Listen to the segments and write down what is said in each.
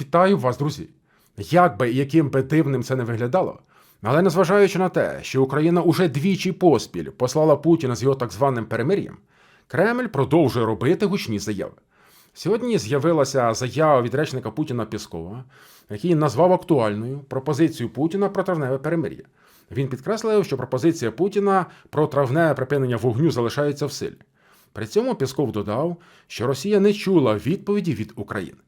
Вітаю вас, друзі! Як би і яким би дивним це не виглядало, але незважаючи на те, що Україна уже двічі поспіль послала Путіна з його так званим перемир'ям, Кремль продовжує робити гучні заяви. Сьогодні з'явилася заява від речника Путіна Піскова, який назвав актуальною пропозицію Путіна про травневе перемир'я. Він підкреслив, що пропозиція Путіна про травневе припинення вогню залишається в силі. При цьому Пісков додав, що Росія не чула відповіді від України.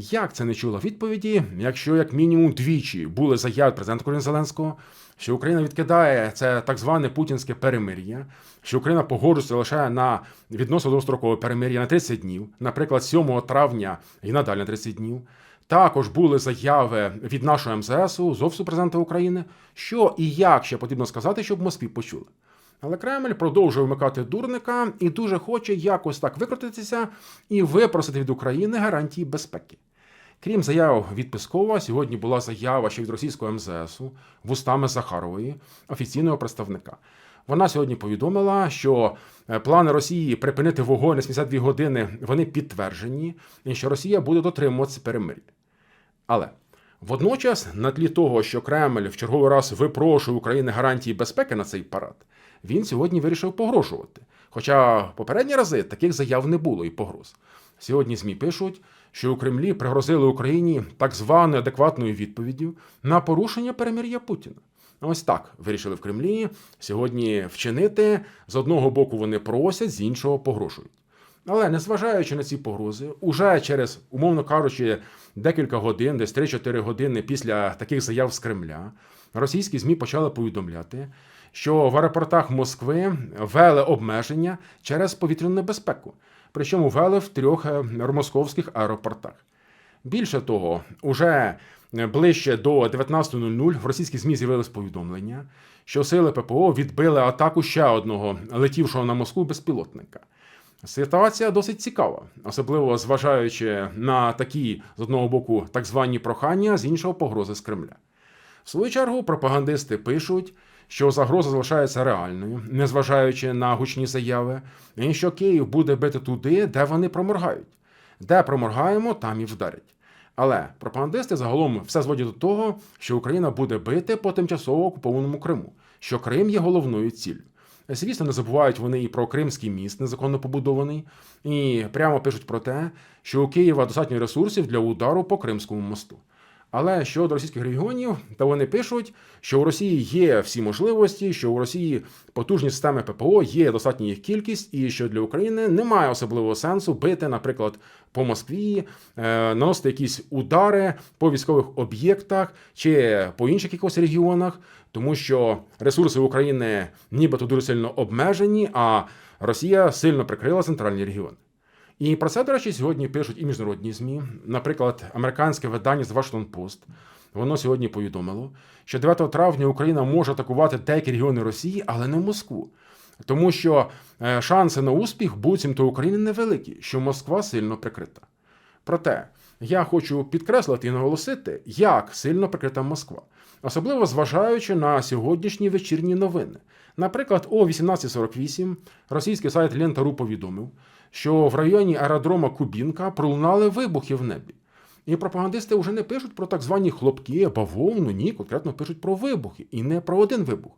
Як це не чула відповіді, якщо як мінімум двічі були заяви президента України Зеленського, що Україна відкидає це так зване путінське перемир'я, що Україна погоджується лише на відносно дострокове перемир'я на 30 днів, наприклад, 7 травня і надалі на 30 днів. Також були заяви від нашого МЗСу з Офісу президента України, що і як ще потрібно сказати, щоб в Москві почули. Але Кремль продовжує вмикати дурника і дуже хоче якось так викрутитися і випросити від України гарантії безпеки. Крім заяв від Пескова, сьогодні була заява ще від російського МЗСу вустами Захарової, офіційного представника. Вона сьогодні повідомила, що е, плани Росії припинити вогонь на 72 години вони підтверджені, і що Росія буде дотримуватися перемир'я. Але водночас, на тлі того, що Кремль в черговий раз випрошує України гарантії безпеки на цей парад, він сьогодні вирішив погрожувати. Хоча попередні рази таких заяв не було і погроз. Сьогодні ЗМІ пишуть, що у Кремлі пригрозили Україні так званою адекватною відповіддю на порушення перемир'я Путіна. Ось так вирішили в Кремлі сьогодні вчинити. З одного боку вони просять, з іншого погрожують. Але незважаючи на ці погрози, уже через, умовно кажучи, декілька годин, десь 3-4 години після таких заяв з Кремля, російські ЗМІ почали повідомляти, що в аеропортах Москви ввели обмеження через повітряну небезпеку, причому ввели в трьох е, московських аеропортах. Більше того, уже ближче до 19.00 в російських ЗМІ з'явилось повідомлення, що сили ППО відбили атаку ще одного летівшого на Москву безпілотника. Ситуація досить цікава, особливо зважаючи на такі з одного боку так звані прохання, з іншого погрози з Кремля. В свою чергу пропагандисти пишуть, що загроза залишається реальною, незважаючи на гучні заяви, і що Київ буде бити туди, де вони проморгають. Де проморгаємо, там і вдарять. Але пропагандисти загалом все зводять до того, що Україна буде бити по тимчасово окупованому Криму, що Крим є головною ціллю. Звісно, не забувають вони і про Кримський міст, незаконно побудований, і прямо пишуть про те, що у Києва достатньо ресурсів для удару по Кримському мосту. Але щодо російських регіонів, то вони пишуть, що у Росії є всі можливості, що у Росії потужні системи ППО, є достатня їх кількість, і що для України немає особливого сенсу бити, наприклад, по Москві, е, наносити якісь удари по військових об'єктах чи по інших якихось регіонах, тому що ресурси України нібито дуже сильно обмежені, а Росія сильно прикрила центральні регіони. І про це, до речі, сьогодні пишуть і міжнародні ЗМІ. Наприклад, американське видання з Washington Post. Воно сьогодні повідомило, що 9 травня Україна може атакувати деякі регіони Росії, але не Москву. Тому що е, шанси на успіх буцімто України невеликі, що Москва сильно прикрита. Проте я хочу підкреслити і наголосити, як сильно прикрита Москва, особливо зважаючи на сьогоднішні вечірні новини. Наприклад, о 18.48 російський сайт Лента.ру повідомив, що в районі аеродрома Кубінка пролунали вибухи в небі. І пропагандисти вже не пишуть про так звані хлопки, бавовну, ні, конкретно пишуть про вибухи, і не про один вибух.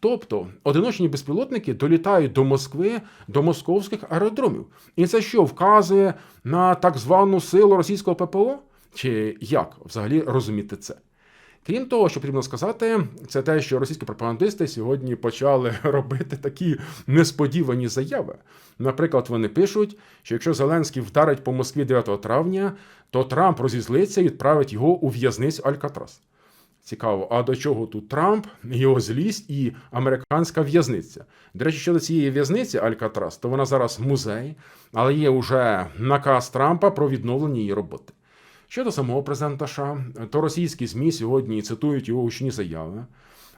Тобто одиночні безпілотники долітають до Москви, до московських аеродромів. І це що вказує на так звану силу російського ППО? Чи як взагалі розуміти це? Крім того, що потрібно сказати, це те, що російські пропагандисти сьогодні почали робити такі несподівані заяви. Наприклад, вони пишуть, що якщо Зеленський вдарить по Москві 9 травня, то Трамп розізлиться і відправить його у в'язницю Алькатрас. Цікаво, а до чого тут Трамп, його злість і американська в'язниця? До речі, щодо цієї в'язниці Алькатрас, то вона зараз музей, але є вже наказ Трампа про відновлення її роботи. Щодо самого президента США, то російські ЗМІ сьогодні цитують його гучні заяви.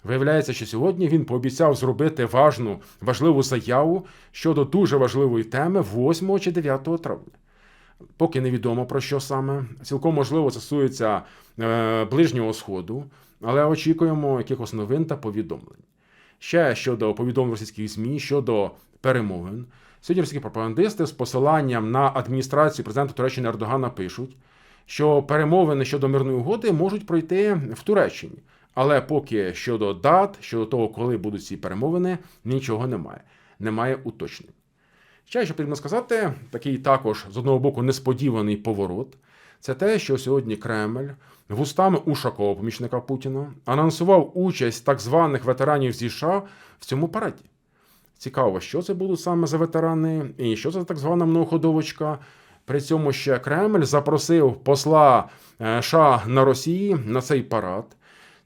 Виявляється, що сьогодні він пообіцяв зробити важну, важливу заяву щодо дуже важливої теми 8 чи 9 травня. Поки невідомо про що саме. Цілком можливо стосується е, ближнього сходу, але очікуємо якихось новин та повідомлень. Ще щодо повідомлень російських ЗМІ щодо перемовин. Сьогодні російські пропагандисти з посиланням на адміністрацію президента Туреччини Ердогана пишуть, що перемовини щодо мирної угоди можуть пройти в Туреччині. Але поки щодо дат, щодо того, коли будуть ці перемовини, нічого немає. Немає уточнень. Ще що потрібно сказати, такий також з одного боку несподіваний поворот. Це те, що сьогодні Кремль вустами Ушакова, помічника Путіна, анонсував участь так званих ветеранів зі США в цьому параді. Цікаво, що це будуть саме за ветерани, і що це так звана многоходовочка. При цьому ще Кремль запросив посла е, США на Росії на цей парад.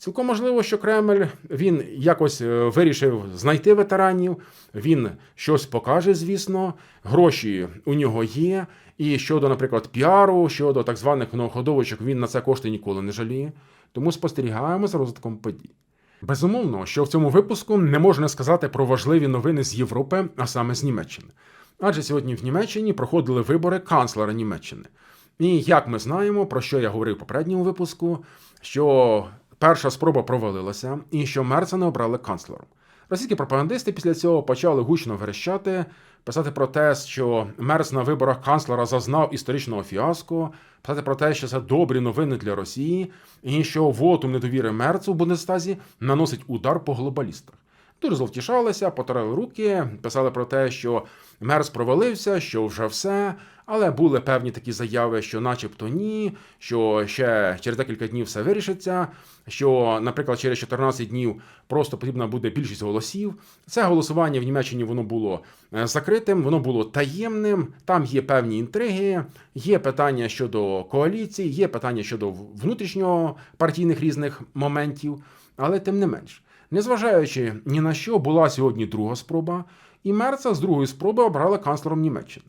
Цілком можливо, що Кремль він якось е, вирішив знайти ветеранів. Він щось покаже, звісно. Гроші у нього є. І щодо, наприклад, піару, щодо так званих многоходовочок, він на це кошти ніколи не жаліє. Тому спостерігаємо за розвитком подій. Безумовно, що в цьому випуску не можна сказати про важливі новини з Європи, а саме з Німеччини. Адже сьогодні в Німеччині проходили вибори канцлера Німеччини. І як ми знаємо, про що я говорив в попередньому випуску, що перша спроба провалилася і що Мерца не обрали канцлером. Російські пропагандисти після цього почали гучно верещати, писати про те, що Мерц на виборах канцлера зазнав історичного фіаско, писати про те, що це добрі новини для Росії, і що вотум недовіри Мерцу в Бундестазі наносить удар по глобалістах. Дуже зловтішалися, потирали руки, писали про те, що Мерц провалився, що вже все. Але були певні такі заяви, що, начебто, ні, що ще через декілька днів все вирішиться. Що, наприклад, через 14 днів просто потрібна буде більшість голосів. Це голосування в Німеччині воно було е, закритим, воно було таємним. Там є певні інтриги, є питання щодо коаліції, є питання щодо внутрішнього партійних різних моментів, але тим не менш. Незважаючи ні на що, була сьогодні друга спроба, і Мерца з другої спроби обрали канцлером Німеччини.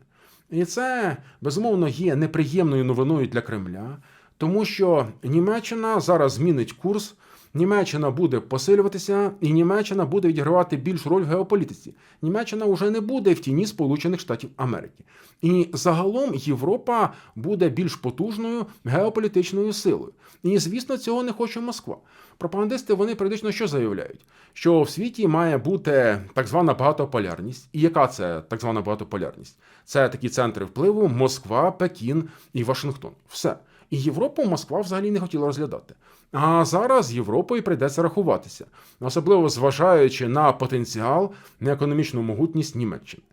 І це безумовно є неприємною новиною для Кремля, тому що Німеччина зараз змінить курс. Німеччина буде посилюватися, і Німеччина буде відігравати більшу роль в геополітиці. Німеччина вже не буде в тіні Сполучених Штатів Америки. І загалом Європа буде більш потужною геополітичною силою. І, звісно, цього не хоче Москва. Пропагандисти вони періодично що заявляють? Що в світі має бути так звана багатополярність. І яка це так звана багатополярність? Це такі центри впливу: Москва, Пекін і Вашингтон. Все. І Європу Москва взагалі не хотіла розглядати. А зараз Європою прийдеться рахуватися, особливо зважаючи на потенціал на економічну могутність Німеччини.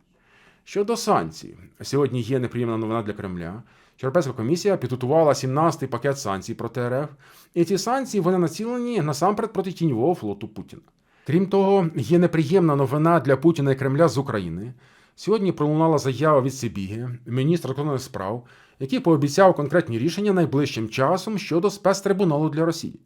Щодо санкцій, сьогодні є неприємна новина для Кремля. Європейська комісія підготувала 17-й пакет санкцій проти РФ, і ці санкції вони націлені насамперед проти тіньового флоту Путіна. Крім того, є неприємна новина для Путіна і Кремля з України. Сьогодні пролунала заява від Сибіги, міністра закордонних справ, який пообіцяв конкретні рішення найближчим часом щодо спецтрибуналу для Росії.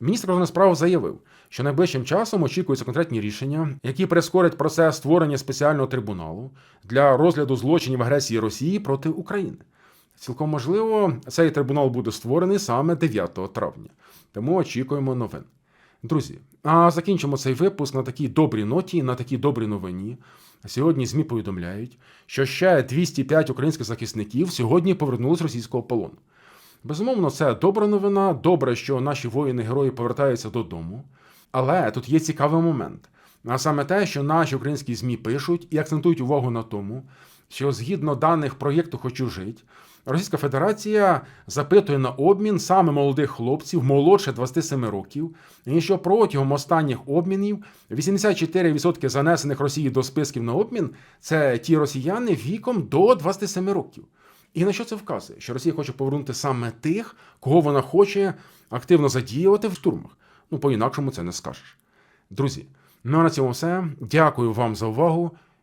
Міністр закордонних справ заявив, що найближчим часом очікуються конкретні рішення, які прискорять процес створення спеціального трибуналу для розгляду злочинів агресії Росії проти України. Цілком можливо, цей трибунал буде створений саме 9 травня, тому очікуємо новин. Друзі, а закінчимо цей випуск на такій добрій ноті, на такій добрій новині. Сьогодні ЗМІ повідомляють, що ще 205 українських захисників сьогодні повернулись з російського полону. Безумовно, це добра новина. Добре, що наші воїни-герої повертаються додому. Але тут є цікавий момент. А саме те, що наші українські ЗМІ пишуть і акцентують увагу на тому, що згідно даних проєкту Хочу жить, Російська Федерація запитує на обмін саме молодих хлопців молодше 27 років, і що протягом останніх обмінів 84% занесених Росії до списків на обмін це ті росіяни віком до 27 років. І на що це вказує? Що Росія хоче повернути саме тих, кого вона хоче активно задіювати в штурмах. Ну, по-інакшому це не скажеш. Друзі, ну а на цьому все. Дякую вам за увагу.